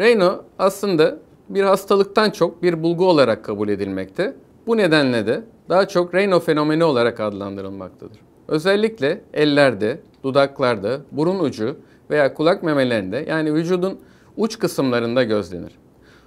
Raynaud aslında bir hastalıktan çok bir bulgu olarak kabul edilmekte. Bu nedenle de daha çok Raynaud fenomeni olarak adlandırılmaktadır. Özellikle ellerde, dudaklarda, burun ucu veya kulak memelerinde yani vücudun uç kısımlarında gözlenir.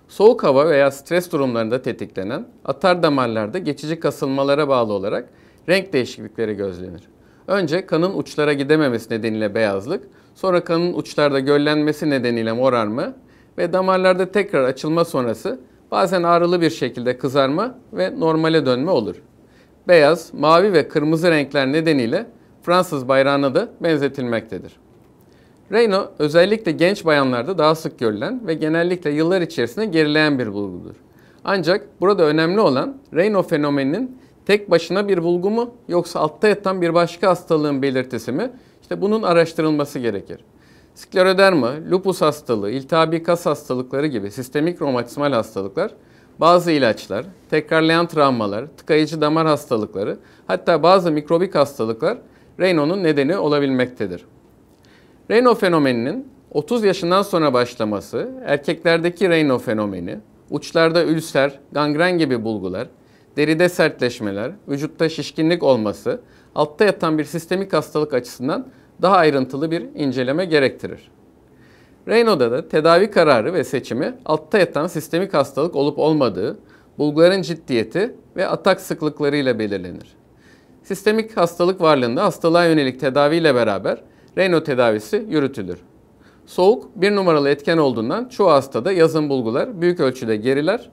Soğuk hava veya stres durumlarında tetiklenen atar damarlarda geçici kasılmalara bağlı olarak renk değişiklikleri gözlenir. Önce kanın uçlara gidememesi nedeniyle beyazlık, sonra kanın uçlarda göllenmesi nedeniyle morarma ve damarlarda tekrar açılma sonrası bazen ağrılı bir şekilde kızarma ve normale dönme olur. Beyaz, mavi ve kırmızı renkler nedeniyle Fransız bayrağına da benzetilmektedir. Raynaud özellikle genç bayanlarda daha sık görülen ve genellikle yıllar içerisinde gerileyen bir bulgudur. Ancak burada önemli olan Raynaud fenomeninin tek başına bir bulgu mu yoksa altta yatan bir başka hastalığın belirtisi mi? İşte bunun araştırılması gerekir. Skleroderma, lupus hastalığı, iltihabi kas hastalıkları gibi sistemik romatizmal hastalıklar, bazı ilaçlar, tekrarlayan travmalar, tıkayıcı damar hastalıkları, hatta bazı mikrobik hastalıklar Raynaud'un nedeni olabilmektedir. Raynaud fenomeninin 30 yaşından sonra başlaması, erkeklerdeki Raynaud fenomeni, uçlarda ülser, gangren gibi bulgular, deride sertleşmeler, vücutta şişkinlik olması, altta yatan bir sistemik hastalık açısından daha ayrıntılı bir inceleme gerektirir. Raynaud'da da tedavi kararı ve seçimi altta yatan sistemik hastalık olup olmadığı, bulguların ciddiyeti ve atak sıklıklarıyla belirlenir. Sistemik hastalık varlığında hastalığa yönelik tedaviyle beraber Raynaud tedavisi yürütülür. Soğuk bir numaralı etken olduğundan çoğu hastada yazın bulgular büyük ölçüde geriler.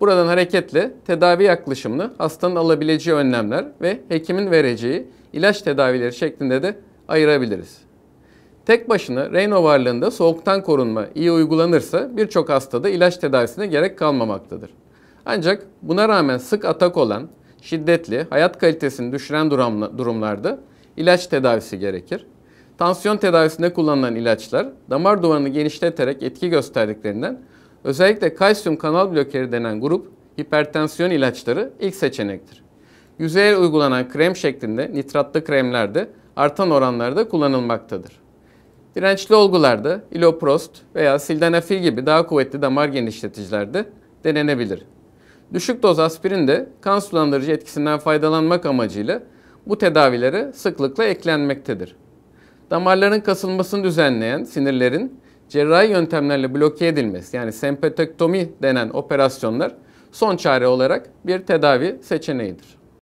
Buradan hareketle tedavi yaklaşımını hastanın alabileceği önlemler ve hekimin vereceği ilaç tedavileri şeklinde de ayırabiliriz. Tek başına Raynaud varlığında soğuktan korunma iyi uygulanırsa birçok hastada ilaç tedavisine gerek kalmamaktadır. Ancak buna rağmen sık atak olan, şiddetli, hayat kalitesini düşüren durumlarda ilaç tedavisi gerekir. Tansiyon tedavisinde kullanılan ilaçlar damar duvarını genişleterek etki gösterdiklerinden özellikle kalsiyum kanal blokeri denen grup hipertansiyon ilaçları ilk seçenektir. Yüzeye uygulanan krem şeklinde nitratlı kremler de artan oranlarda kullanılmaktadır. Dirençli olgularda iloprost veya sildenafil gibi daha kuvvetli damar genişleticilerde denenebilir. Düşük doz aspirin de kan sulandırıcı etkisinden faydalanmak amacıyla bu tedavilere sıklıkla eklenmektedir. Damarların kasılmasını düzenleyen sinirlerin cerrahi yöntemlerle bloke edilmesi yani sempetektomi denen operasyonlar son çare olarak bir tedavi seçeneğidir.